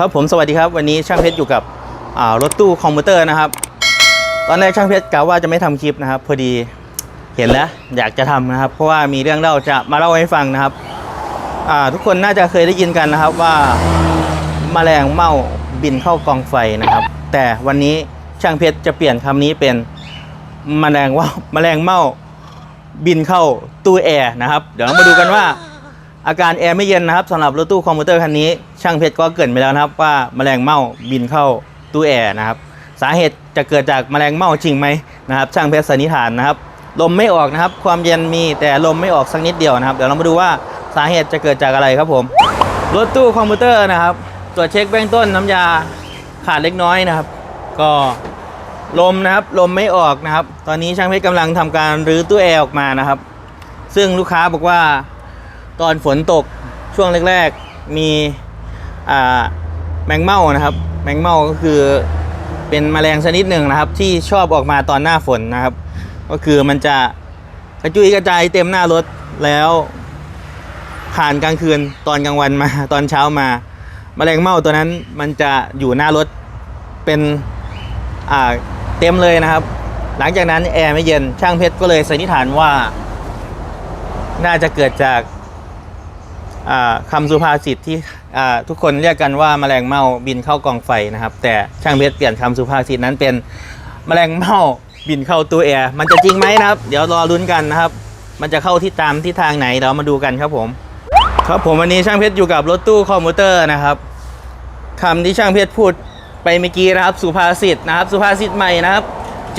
ครับผมสวัสดีครับวันนี้ช่างเพชรอยู่กับรถตู้คอมพิวเตอร์นะครับ ตอนแรกช่างเพชรกะว่าจะไม่ทำคลิปนะครับ พอดีเห็นแล้วอยากจะทำนะครับ เพราะว่ามีเรื่องเล่าจะมาเล่าให้ฟังนะครับทุกคนน่าจะเคยได้ยินกันนะครับว่าแมลงเม่าบินเข้ากองไฟนะครับ แต่วันนี้ช่างเพชรจะเปลี่ยนคำนี้เป็นแมลงว่าแมลงเม่าบินเข้าตู้แอร์นะครับ เดี๋ยวเรามาดูกันว่า อาการแอร์ไม่เย็นนะครับสำหรับรถตู้คอมพิวเตอร์คันนี้ ช่างเพชรก็เกรินไปแล้วนะครับ ว่าแมลงเม่าบินเข้าตู้แอร์นะครับ สาเหตุจะเกิดจากแมลงเม่าจริงไหมนะครับช่างเพชรสันนิษฐานนะครับลมไม่ออกนะครับ ความเย็นมีแต่ลมไม่ออกสักนิดเดียวนะครับ เดี๋ยวเรามาดูว่าสาเหตุจะเกิดจากอะไรครับผม รถตู้คอมพิวเตอร์นะครับ ตรวจเช็คเบื้องต้นน้ำยาขาดเล็กน้อยนะครับ ก็ลมนะครับลมไม่ออกนะครับ ตอนนี้ช่างเพชรกำลังทำการรื้อตู้แอร์ออกมานะครับ ซึ่งลูกค้าบอกว่า ตอนฝนตกช่วงแรกๆมีแมงเม่านะครับ แมงเม่าก็คือเป็นแมลงชนิดหนึ่งนะครับ ที่ชอบออกมาตอนหน้าฝนนะครับ ก็คือมันจะกระจุยกระจายเต็มหน้ารถแล้วผ่านกลางคืนตอนกลางวันมาตอนเช้ามาแมลงเม่าตัวนั้นมันจะอยู่หน้ารถเป็นเต็มเลยนะครับ หลังจากนั้นแอร์ไม่เย็นช่างเพชรก็เลยสันนิษฐานว่า น่าจะเกิดจาก คำสุภาษิตที่ทุกคนเรียกกันว่าแมลงเม่าบินเข้ากองไฟนะครับ แต่ช่างเพชรเปลี่ยนคำสุภาษิตนั้นเป็นแมลงเม่าบินเข้าตู้แอร์มันจะจริงไหมนะครับ เดี๋ยวรอลุ้นกันนะครับ มันจะเข้าที่ตามที่ทางไหนเรามาดูกันครับผม ครับผมวันนี้ช่างเพชรอยู่กับรถตู้คอมพิวเตอร์นะครับคำที่ช่างเพชรพูดไปเมื่อกี้นะครับ สุภาษิตนะครับ สุภาษิตใหม่นะครับ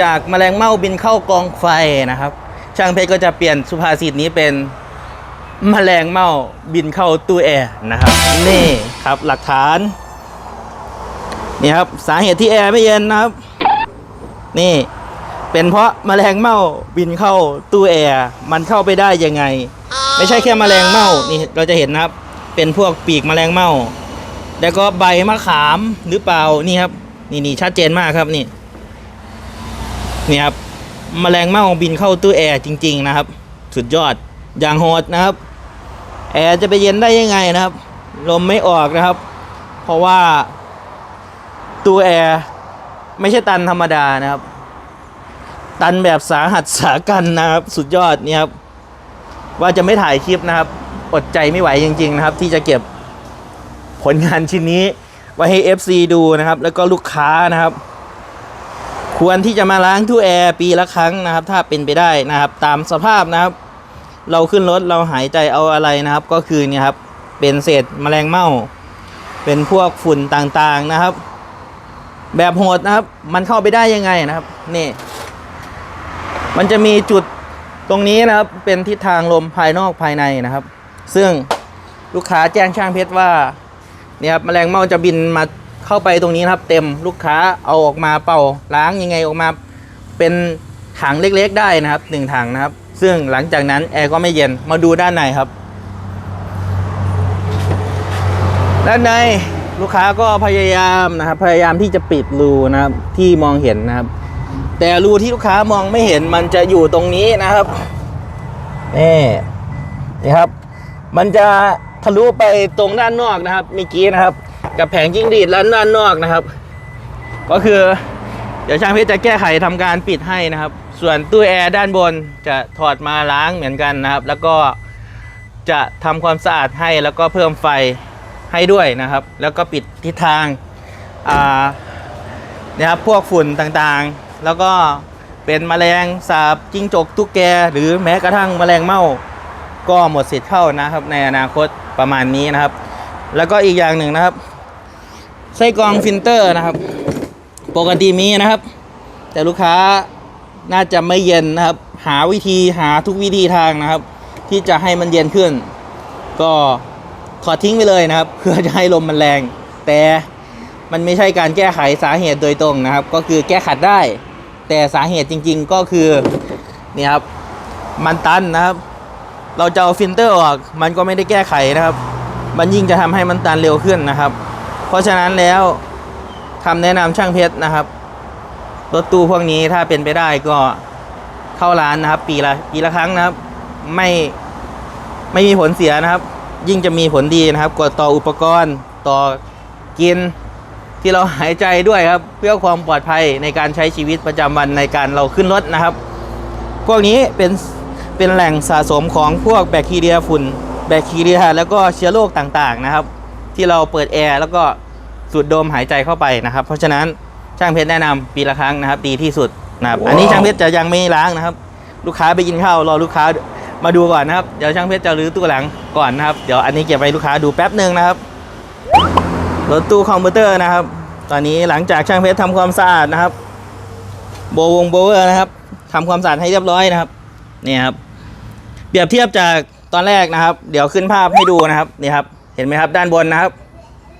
จากแมลงเม่าบินเข้ากองไฟนะครับ ช่างเพชรก็จะเปลี่ยนสุภาษิตนี้เป็น แมลงเม่าบินเข้าตู้แอร์นะครับนี่ครับหลักฐานนี่ครับสาเหตุที่แอร์ไม่เย็นนะครับ นี่เป็นเพราะแมลงเม่าบินเข้าตู้แอร์มันเข้าไปได้ยังไง ไม่ใช่แค่แมลงเม่านี่เราจะเห็นนะครับ เป็นพวกปีกแมลงเม่าแล้วก็ใบมะขามหรือเปล่านี่ครับ นี่นี่ชัดเจนมากครับนี่นี่ครับแมลงเม่าบินเข้าตู้แอร์จริง ๆนะครับ สุดยอดอย่างโหดนะครับ แอร์จะไปเย็นได้ยังไงนะครับ ลมไม่ออกนะครับ เพราะว่าตู้แอร์ไม่ใช่ตันธรรมดานะครับ ตันแบบสาหัสสากันนะครับ สุดยอดเนี่ยครับ ว่าจะไม่ถ่ายคลิปนะครับ อดใจไม่ไหวจริง ๆ นะครับ ที่จะเก็บผลงานชิ้นนี้ไว้ให้ FC ดูนะครับ แล้วก็ลูกค้านะครับ ควรที่จะมาล้างตู้แอร์ปีละครั้งนะครับ ถ้าเป็นไปได้นะครับ ตามสภาพนะครับ เราขึ้นรถเราหายใจเอาอะไรนะครับ ก็คือเนี่ยครับเป็นเศษแมลงเม่า เป็นพวกฝุ่นต่างๆนะครับ แบบโหดนะครับ มันเข้าไปได้ยังไงนะครับ นี่ มันจะมีจุดตรงนี้นะครับ เป็นทิศทางลมภายนอกภายในนะครับ ซึ่งลูกค้าแจ้งช่างเพชรว่าเนี่ยครับแมลงเม่าจะบินมาเข้าไปตรงนี้นะครับ เต็มลูกค้าเอาออกมาเป่าล้างยังไงออกมาเป็นถังเล็กๆได้นะครับหนึ่งถังนะครับ ซึ่งหลังจากนั้นแอร์ก็ไม่เย็นมาดูด้านในครับ ด้านในลูกค้าก็พยายามนะครับพยายามที่จะปิดรูนะครับที่มองเห็นนะครับ แต่รูที่ลูกค้ามองไม่เห็นมันจะอยู่ตรงนี้นะครับนี่นี่ครับ มันจะทะลุไปตรงด้านนอกนะครับเมื่อกี้นะครับ กับแผงจิ้งหรีดแล้วด้านนอกนะครับ ก็คือ เดี๋ยวช่างเพชรจะแก้ไขทำการปิดให้นะครับ ส่วนตู้แอร์ด้านบนจะถอดมาล้างเหมือนกันนะครับ แล้วก็จะทำความสะอาดให้แล้วก็เพิ่มไฟให้ด้วยนะครับ แล้วก็ปิดทิศทางนะครับพวกฝุ่นต่างๆ แล้วก็เป็นแมลงสาบจิ้งจกตุ๊กแก หรือแม้กระทั่งแมลงเม่าก็หมดสิทธิ์เข้านะครับ ในอนาคตประมาณนี้นะครับ แล้วก็อีกอย่างหนึ่งนะครับ ไส้กรองฟิลเตอร์นะครับ ปกติมีนะครับ แต่ลูกค้า น่าจะไม่เย็นนะครับ หาวิธีหาทุกวิธีทางนะครับ ที่จะให้มันเย็นขึ้น ก็ถอดทิ้งไปเลยนะครับ เพื่อจะให้ลมมันแรง แต่มันไม่ใช่การแก้ไขสาเหตุโดยตรงนะครับ ก็คือแก้ขัดได้ แต่สาเหตุจริง ๆ ก็คือนี่ครับมันตันนะครับ เราจะเอาฟิลเตอร์ออกมันก็ไม่ได้แก้ไขนะครับ มันยิ่งจะทำให้มันตันเร็วขึ้นนะครับ เพราะฉะนั้นแล้วคำแนะนำช่างเพชรนะครับ รถตู้พวกนี้ถ้าเป็นไปได้ก็เข้าร้านนะครับ ปีละปีละครั้งนะครับ ไม่ไม่มีผลเสียนะครับ ยิ่งจะมีผลดีนะครับกว่าต่ออุปกรณ์ต่อกินที่เราหายใจด้วยครับ เพื่อความปลอดภัยในการใช้ชีวิตประจำวันในการเราขึ้นรถนะครับ พวกนี้เป็นเป็นแหล่งสะสมของพวกแบคทีเรียฝุ่น แบคทีเรีย แล้วก็เชื้อโรคต่างๆนะครับ ที่เราเปิดแอร์แล้วก็สูดดมหายใจเข้าไปนะครับ เพราะฉะนั้น ช่างเพชรแนะนำปีละครั้งนะครับดีที่สุดนะครับ อันนี้ช่างเพชรจะยังไม่ล้างนะครับ ลูกค้าไปกินข้าวรอลูกค้ามาดูก่อนนะครับเดี๋ยวช่างเพชรจะรื้อตู้หลังก่อนนะครับเดี๋ยวอันนี้เก็บไว้ลูกค้าดูแป๊บหนึ่งนะครับรถตู้คอมพิวเตอร์นะครับ ตอนนี้หลังจากช่างเพชรทำความสะอาดนะครับ โบวงโบเวอร์นะครับทำความสะอาดให้เรียบร้อยนะครับนี่ครับเปรียบเทียบจากตอนแรกนะครับ เดี๋ยวขึ้นภาพให้ดูนะครับนี่ครับ เห็นไหมครับด้านบนนะครับ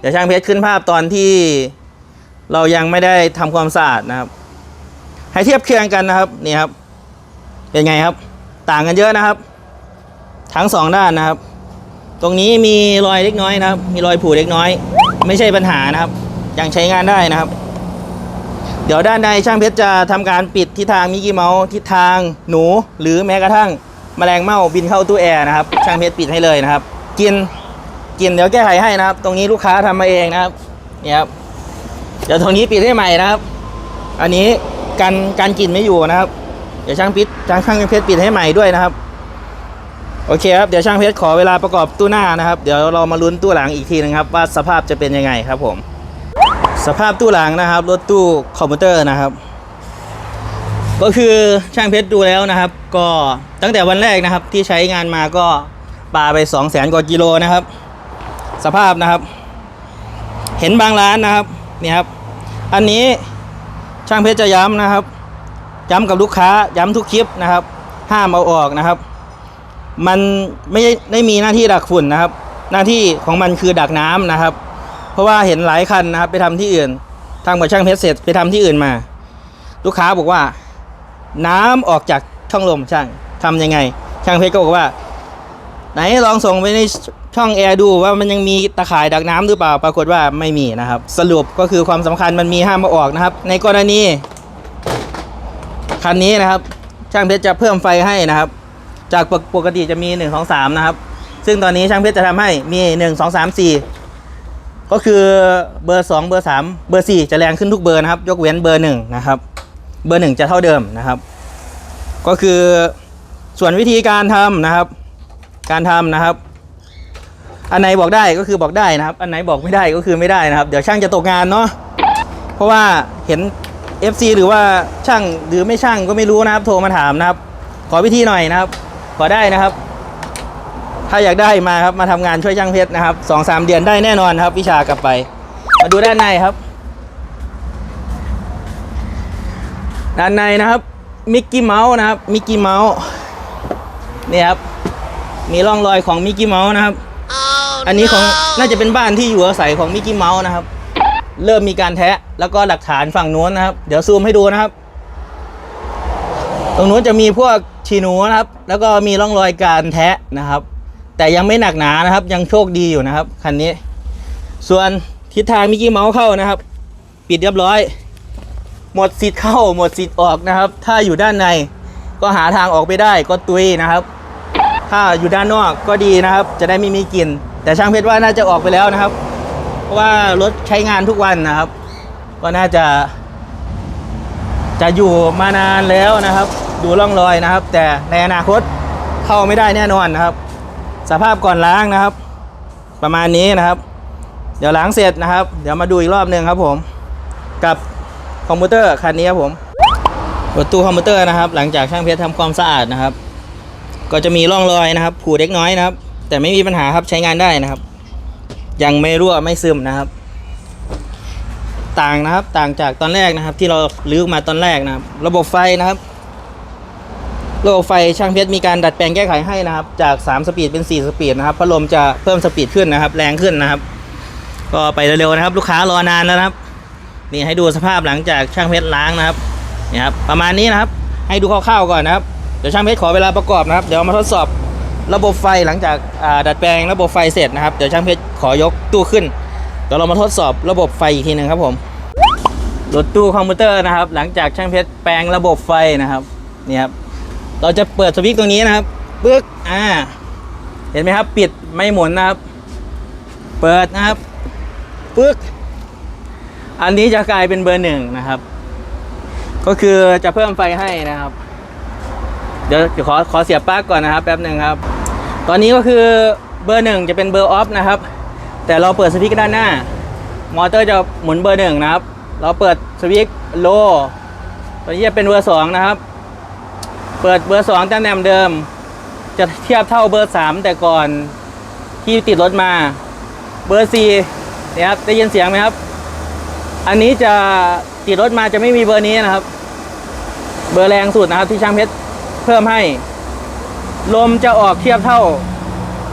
เดี๋ยวช่างเพชรขึ้นภาพตอนที่ เรายังไม่ได้ทำความสะอาดนะครับ ให้เทียบเคียงกันนะครับนี่ครับ เป็นไงครับ ต่างกันเยอะนะครับ ทั้งสองด้านนะครับ ตรงนี้มีรอยเล็กน้อยนะครับ มีรอยผูเล็กน้อย ไม่ใช่ปัญหานะครับ ยังใช้งานได้นะครับ เดี๋ยวด้านในช่างเพชรจะทำการปิดทิศทางมิกกี้เมาส์ทิศทางหนู หรือแม้กระทั่งแมลงเม่าบินเข้าตู้แอร์นะครับ ช่างเพชรปิดให้เลยนะครับ กินกินเดี๋ยวแก้ไขให้นะครับ ตรงนี้ลูกค้าทำมาเองนะครับเนี่ยครับ เดี๋ยวตรงนี้ปิดให้ใหม่นะครับ อันนี้กันการกลิ่นไม่อยู่นะครับ เดี๋ยวช่างปิดช่างช่างเพชรปิดให้ใหม่ด้วยนะครับ โอเคครับ เดี๋ยวช่างเพชรขอเวลาประกอบตู้หน้านะครับ เดี๋ยวเรามาลุ้นตู้หลังอีกทีนึงครับ ว่าสภาพจะเป็นยังไงครับผม สภาพตู้หลังนะครับ รถตู้คอมพิวเตอร์นะครับ ก็คือช่างเพชรดูแล้วนะครับ ก็ตั้งแต่วันแรกนะครับ ที่ใช้งานมาก็ปาไป2 0 0แสนกว่ากิโลนะครับ สภาพนะครับ เห็นบางร้านนะครับนี่ครับ อันนี้ช่างเพชรจะย้ำนะครับ ย้ำกับลูกค้าย้ำทุกคลิปนะครับ ห้ามเอาออกนะครับ มันไม่ได้มีหน้าที่ดักฝุ่นนะครับ หน้าที่ของมันคือดักน้ำนะครับ เพราะว่าเห็นหลายคันนะครับ ไปทำที่อื่นทำกับช่างเพชรเสร็จไปทำที่อื่นมา ลูกค้าบอกว่า น้ำออกจากช่องลมช่างทำยังไง ช่างเพชรก็บอกว่า ไหนลองส่งไปใน ช่องแอร์ดูว่ามันยังมีตะข่ายดักน้ำหรือเปล่า ปรากฏว่าไม่มีนะครับ สรุปก็คือความสำคัญมันมีห้ามมาออกนะครับ ในกรณีคันนี้นะครับ ช่างเพชรจะเพิ่มไฟให้นะครับ จากปกปกติจะมี 1 2 3 นะครับ ซึ่งตอนนี้ช่างเพชรจะทำให้มี 1 2 3 4 ก็คือเบอร์ 2 เบอร์ 3 เบอร์ 4 จะแรงขึ้นทุกเบอร์นะครับ ยกเว้นเบอร์1นะครับเบอร์ 1 จะเท่าเดิมนะครับ ก็คือส่วนวิธีการทำนะครับ การทำนะครับ อันไหนบอกได้ก็คือบอกได้นะครับ อันไหนบอกไม่ได้ก็คือไม่ได้นะครับ เดี๋ยวช่างจะตกงานเนาะเพราะว่าเห็น FC หรือว่าช่างหรือไม่ช่างก็ไม่รู้นะครับ โทรมาถามนะครับ ขอวิธีหน่อยนะครับ ขอได้นะครับ ถ้าอยากได้มาครับมาทำงานช่วยช่างเพชรนะครับสองสามเดือนได้แน่นอนครับ วิชากลับไป มาดูด้านในครับ ด้านในนะครับมิกกี้เมาส์นะครับมิกกี้เมาส์นี่ครับมีร่องรอยของมิกกี้เมาส์นะครับ อันนี้ของน่าจะเป็นบ้านที่อยู่อาศัยของมิกกี้เมาส์นะครับ เริ่มมีการแทะแล้วก็หลักฐานฝั่งนู้นนะครับ เดี๋ยวซูมให้ดูนะครับ ตรงนู้นจะมีพวกชีหนูนะครับ แล้วก็มีร่องรอยการแทะนะครับ แต่ยังไม่หนักหนานะครับ ยังโชคดีอยู่นะครับคันนี้ ส่วนทิศทางมิกกี้เมาส์เข้านะครับ ปิดเรียบร้อย หมดสิทธิ์เข้าหมดสิทธิ์ออกนะครับ ถ้าอยู่ด้านในก็หาทางออกไปได้ก็ตุยนะครับ ถ้าอยู่ด้านนอกก็ดีนะครับ จะได้ไม่มีกลิ่น แต่ช่างเพชรว่าน่าจะออกไปแล้วนะครับ เพราะว่ารถใช้งานทุกวันนะครับ ก็น่าจะ จะอยู่มานานแล้วนะครับ ดูร่องรอยนะครับ แต่ในอนาคตเข้าไม่ได้แน่นอนนะครับ สภาพก่อนล้างนะครับ ประมาณนี้นะครับ เดี๋ยวล้างเสร็จนะครับ เดี๋ยวมาดูอีกรอบหนึ่งครับผม กับคอมพิวเตอร์คันนี้ครับผมรถตู้คอมพิวเตอร์นะครับ หลังจากช่างเพชรทำความสะอาดนะครับ ก็จะมีร่องรอยนะครับ ผูเล็กน้อยนะครับ แต่ไม่มีปัญหาครับใช้งานได้นะครับ ยังไม่รั่วไม่ซึมนะครับ ต่างนะครับต่างจากตอนแรกนะครับ ที่เราลื้อมาตอนแรกนะครับ ระบบไฟนะครับ ระบบไฟช่างเพชรมีการดัดแปลงแก้ไขให้นะครับ จาก 3 สปีดเป็น 4 สปีดนะครับพัดลมจะเพิ่มสปีดขึ้นนะครับ แรงขึ้นนะครับ ก็ไปเร็วๆนะครับ ลูกค้ารอนานแล้วนะครับนี่ให้ดูสภาพหลังจากช่างเพชรล้างนะครับนี่ครับประมาณนี้นะครับ ให้ดูคร่าวๆก่อนนะครับเดี๋ยวช่างเพชรขอเวลาประกอบนะครับ เดี๋ยวมาทดสอบ ระบบไฟหลังจากดัดแปลงระบบไฟเสร็จนะครับ เดี๋ยวช่างเพชรขอยกตู้ขึ้น เดี๋ยวเรามาทดสอบระบบไฟอีกทีหนึ่งครับผมรถตู้คอมพิวเตอร์นะครับ หลังจากช่างเพชรแปลงระบบไฟนะครับนี่ครับเราจะเปิดสวิตช์ตรงนี้นะครับปึ๊กอ่า เห็นไหมครับ ปิดไม่หมุนนะครับ เปิดนะครับปึ๊กอันนี้จะกลายเป็นเบอร์หนึ่งนะครับ ก็คือจะเพิ่มไฟให้นะครับ เดี๋ยวขอขอเสียบปลั๊กก่อนนะครับ แป๊บหนึ่งครับ ตอนนี้ก็คือเบอร์หนึ่งจะเป็นเบอร์ออฟนะครับ แต่เราเปิดสวิตช์ด้านหน้า มอเตอร์จะหมุนเบอร์หนึ่งนะครับ เราเปิดสวิตช์โลตอนนี้จะเป็นเบอร์สองนะครับ เปิดเบอร์สองตำแหน่งเดิม จะเทียบเท่าเบอร์สามแต่ก่อนที่ติดรถมา เบอร์สี่นี่ยครับได้ยินเสียงไหมครับ อันนี้จะติดรถมาจะไม่มีเบอร์นี้นะครับ เบอร์แรงสุดนะครับที่ช่างเพชรเพิ่มให้ ลมจะออกเทียบเท่า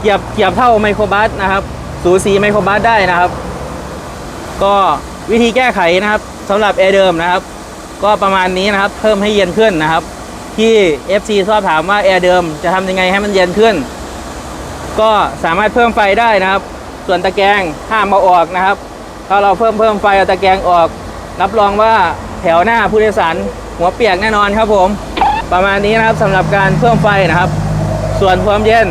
เกียบเกียบเท่าไมโครบัสนะครับ สูสีไมโครบัสได้นะครับ ก็วิธีแก้ไขนะครับสำหรับแอร์เดิมนะครับ ก็ประมาณนี้นะครับ เพิ่มให้เย็นขึ้นนะครับ ที่ FC ชอบถามว่าแอร์เดิมจะทำยังไงให้มันเย็นขึ้น ก็สามารถเพิ่มไฟได้นะครับ ส่วนตะแกรงห้ามเอาออกนะครับ ถ้าเราเพิ่มเพิ่มไฟเอาตะแกรงออก รับรองว่าแถวหน้าผู้โดยสารหัวเปียกแน่นอนครับผม ประมาณนี้นะครับสำหรับการเพิ่มไฟนะครับ ส่วนความเย็น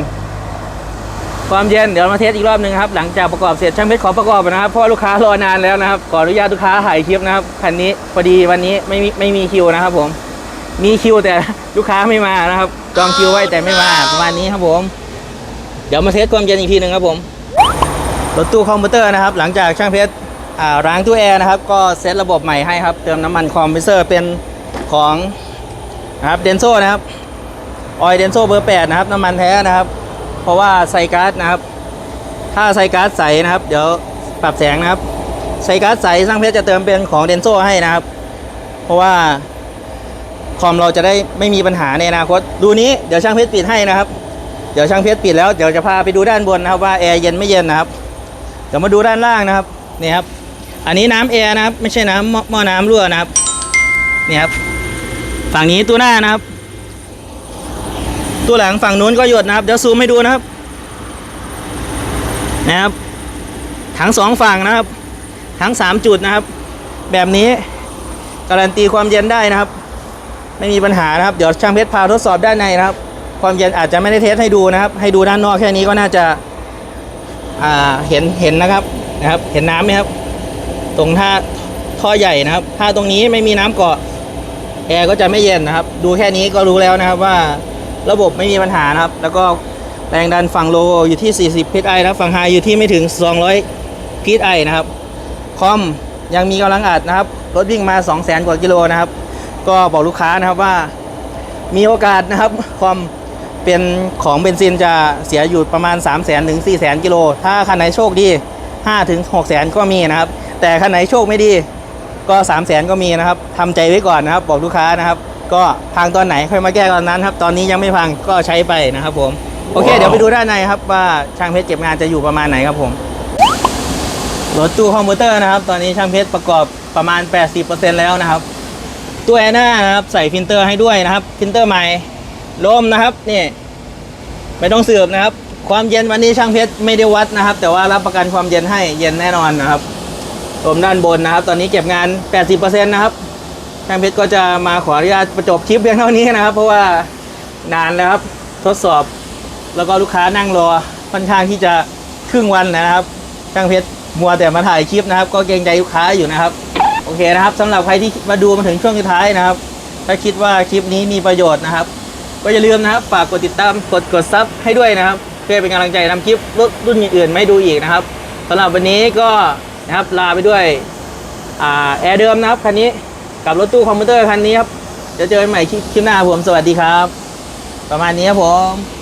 ความเย็นเดี๋ยวมาเทสอีกรอบหนึ่งครับ หลังจากประกอบเสร็จช่างเพชรขอประกอบนะครับเพราะว่าลูกค้ารอนานแล้วนะครับขออนุญาตลูกค้าถ่ายคลิปนะครับคันนี้พอดีวันนี้ไม่มีไม่มีคิวนะครับ ผม มีคิวแต่ลูกค้าไม่มานะครับจองคิวไว้แต่ไม่มาประมาณนี้ครับผม เดี๋ยวมาเทสความเย็นอีกทีหนึ่งครับผมรถตู้คอมพิวเตอร์นะครับ หลังจากช่างเพชรอ่าล้างตู้แอร์นะครับ ก็เซตระบบใหม่ให้ครับ เติมน้ำมันคอมเพรสเซอร์เป็นของนะครับเดนโซนะครับ ออยเดนโซเบอร์ 8 นะครับ น้ำมันแท้นะครับ เพราะว่าไซการ์ดนะครับ ถ้าไซการ์ดใสนะครับ เดี๋ยวปรับแสงนะครับ ไซการ์ดใสช่างเพชรจะเติมเป็นของเดนโซให้นะครับ เพราะว่าคอมเราจะได้ไม่มีปัญหาในอนาคต ดูนี้เดี๋ยวช่างเพชรปิดให้นะครับ เดี๋ยวช่างเพชรปิดแล้วเดี๋ยวจะพาไปดูด้านบนนะครับว่าแอร์เย็นไม่เย็นนะครับ เดี๋ยวมาดูด้านล่างนะครับ นี่ครับ อันนี้น้ำแอร์นะครับ ไม่ใช่น้ำหม้อหม้อน้ำรั่วนะครับ นี่ครับ ฝั่งนี้ตัวหน้านะครับ ตัวหลังฝั่งนู้นก็หยดนะครับ เดี๋ยวซูมให้ดูนะครับ นะครับ ทั้งสองฝั่งนะครับ ทั้งสามจุดนะครับ แบบนี้การันตีความเย็นได้นะครับ ไม่มีปัญหานะครับ เดี๋ยวช่างเพชรพาทดสอบด้านในนะครับ ความเย็นอาจจะไม่ได้เทสให้ดูนะครับ ให้ดูด้านนอกแค่นี้ก็น่าจะอ่าเห็นเห็นนะครับนะครับ เห็นน้ำไหมครับ ตรงท่าท่อใหญ่นะครับ ถ้าตรงนี้ไม่มีน้ำเกาะแอร์ก็จะไม่เย็นนะครับ ดูแค่นี้ก็รู้แล้วนะครับว่า ระบบไม่มีปัญหานะครับ แล้วก็แรงดันฝั่งโลอยู่ที่ 40 psi นะครับ ฝั่งไฮอยู่ที่ไม่ถึง 200 psi นะครับ คอมยังมีกำลังอัดนะครับ รถวิ่งมา 200,000 กว่ากิโลนะครับ ก็บอกลูกค้านะครับว่า มีโอกาสนะครับ คอมเป็นของเบนซินจะเสียอยู่ประมาณ 3 0 0 0 0 0 ถึง 4 0 0 0 0 กิโล ถ้าคันไหนโชคดี 5 ถึง 6 0 0 0 0 ก็มีนะครับ แต่คันไหนโชคไม่ดี ก็ 3 0 0 0 0 0 ก็มีนะครับทำใจไว้ก่อนนะครับ บอกลูกค้านะครับ ก็พังตอนไหนค่อยมาแก้ตอนนั้นครับ ตอนนี้ยังไม่พังก็ใช้ไปนะครับผม โอเค เดี๋ยวไปดูด้านในครับว่าช่างเพชรเก็บงานจะอยู่ประมาณไหนครับผมรถตู้คอมพิวเตอร์นะครับ ตอนนี้ช่างเพชรประกอบประมาณ 80%แล้วนะครับ ตัวแอร์หน้านะครับใส่ฟิลเตอร์ให้ด้วยนะครับฟิลเตอร์ใหม่ลมนะครับนี่ไม่ต้องสืบนะครับ ความเย็นวันนี้ช่างเพชรไม่ได้วัดนะครับ แต่ว่ารับประกันความเย็นให้เย็นแน่นอนนะครับลมด้านบนนะครับ ตอนนี้เก็บงาน 80%นะครับ ช่างเพชรก็จะมาขออนุญาตประจบคลิปเพียงเท่านี้นะครับ เพราะว่านานแล้วครับทดสอบแล้วก็ลูกค้านั่งรอค่อนข้างที่จะครึ่งวันนะครับช่างเพชรมัวแต่มาถ่ายคลิปนะครับ ก็เกรงใจลูกค้าอยู่นะครับ โอเคนะครับสำหรับใครที่มาดูมาถึงช่วงสุดท้ายนะครับ ถ้าคิดว่าคลิปนี้มีประโยชน์นะครับ ก็อย่าลืมนะครับ ฝากกดติดตามกดกดซับให้ด้วยนะครับ เพื่อเป็นกำลังใจทำคลิปรุ่นอื่นๆไม่ดูอีกนะครับสำหรับวันนี้ก็นะครับลาไปด้วยอแอร์เดิมนะครับคันนี้ กับรถตู้คอมพิวเตอร์คันนี้ครับจะเจอกันใหม่คลิปคลิปหน้าผมสวัสดีครับ ประมาณนี้ครับผม